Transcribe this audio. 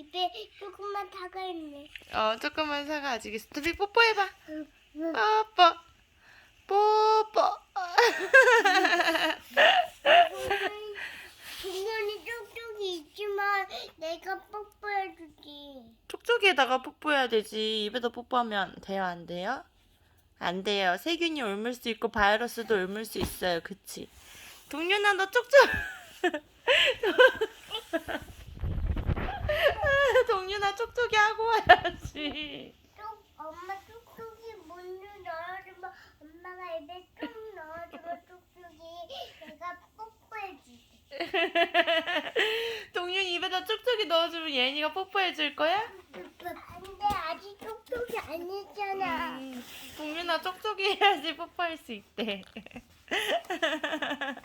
입에 조금만 다가 있네. 어, 조그만 사과 아직 있어. 두비 뽀뽀해봐. 뽀뽀. 뽀뽀. 분명히 쪽쪽이 있지만 내가 뽀뽀해주지. 촉촉이에다가 뽀뽀해야 되지. 입에다 뽀뽀하면 돼요, 안 돼요? 안 돼요. 세균이 옮을 수 있고 바이러스도 옮을 수 있어요. 그치? 동윤아, 너 쪽쪽. 쪽쪽이 하고 와야지. 쪽 엄마 쪽쪽이 문을 열어주면 엄마가 입에 쭉 넣어주면 쪽쪽이 내가 뽀뽀해주지. 동윤 입에다 쪽쪽이 넣어주면 예인이가 뽀뽀해 줄 거야? 근데 아직 쪽쪽이 아니잖아. 음, 동윤아 쪽쪽이 해야지 뽀뽀할 수 있대.